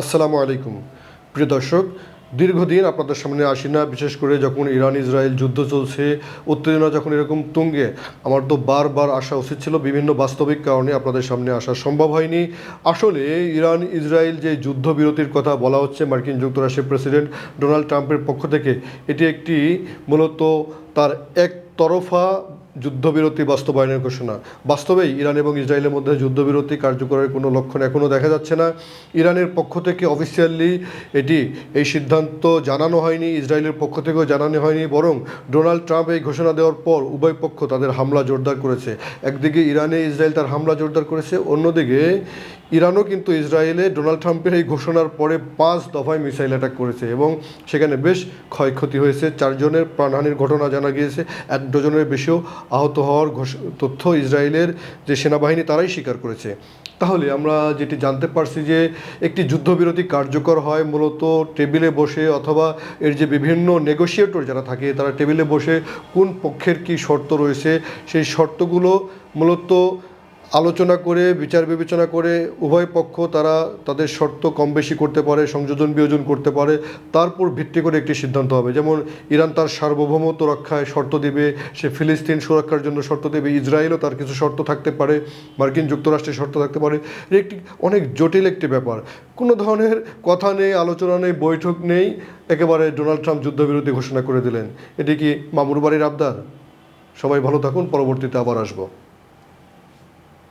আসসালামু আলাইকুম। প্রিয় দর্শক, দীর্ঘদিন আপনাদের সামনে আসি না, বিশেষ করে যখন ইরান ইসরায়েল যুদ্ধ চলছে, উত্তেজনা যখন এরকম তুঙ্গে, আমার তো বারবার আসা উচিত ছিল, বিভিন্ন বাস্তবিক কারণে আপনাদের সামনে আসা সম্ভব হয়নি। আসলে ইরান ইসরায়েল যে যুদ্ধবিরতির কথা বলা হচ্ছে, মার্কিন যুক্তরাষ্ট্রের প্রেসিডেন্ট ডোনাল্ড ট্রাম্পের পক্ষ থেকে, এটি একটি মূলত তার একতরফা যুদ্ধবিরতি বাস্তবায়নের ঘোষণা। বাস্তবেই ইরান এবং ইসরায়েলের মধ্যে যুদ্ধবিরতি কার্যকরের কোনো লক্ষণ এখনও দেখা যাচ্ছে না। ইরানের পক্ষ থেকে অফিসিয়ালি এটি এই সিদ্ধান্ত জানানো হয়নি, ইসরায়েলের পক্ষ থেকেও জানানো হয়নি, বরং ডোনাল্ড ট্রাম্প এই ঘোষণা দেওয়ার পর উভয় পক্ষ তাদের হামলা জোরদার করেছে। একদিকে ইরানে ইসরায়েল তার হামলা জোরদার করেছে, অন্যদিকে ইরানও কিন্তু ইসরায়েলে ডোনাল্ড ট্রাম্পের এই ঘোষণার পরে পাঁচ দফায় মিসাইল অ্যাটাক করেছে এবং সেখানে বেশ ক্ষয়ক্ষতি হয়েছে। চারজনের প্রাণহানির ঘটনা জানা গিয়েছে, এক ডজনের বেশিও আহত হওয়ার তথ্য ইসরায়েলের যে সেনাবাহিনী তারাই স্বীকার করেছে। তাহলে আমরা যেটি জানতে পারছি যে একটি যুদ্ধবিরতি কার্যকর হয় মূলত টেবিলে বসে অথবা এর যে বিভিন্ন নেগোসিয়েটর যারা থাকে তারা টেবিলে বসে কোন পক্ষের কি শর্ত রয়েছে, সেই শর্তগুলো মূলত আলোচনা করে, বিচার বিবেচনা করে উভয় পক্ষ তারা তাদের শর্ত কম বেশি করতে পারে, সংযোজন বিয়োজন করতে পারে, তারপর ভিত্তি করে একটি সিদ্ধান্ত হবে। যেমন ইরান তার সার্বভৌমত্ব রক্ষায় শর্ত দেবে, সে ফিলিস্তিন সুরক্ষার জন্য শর্ত দেবে, ইসরায়েলও তার কিছু শর্ত থাকতে পারে, মার্কিন যুক্তরাষ্ট্রের শর্ত থাকতে পারে। একটি অনেক জটিল একটি ব্যাপার। কোনো ধরনের কথা নেই, আলোচনা নেই, বৈঠক নেই, একেবারে ডোনাল্ড ট্রাম্প যুদ্ধবিরতি ঘোষণা করে দিলেন। এটি কি মামুর বাড়ির আবদার? সবাই ভালো থাকুন, পরবর্তীতে আবার আসব।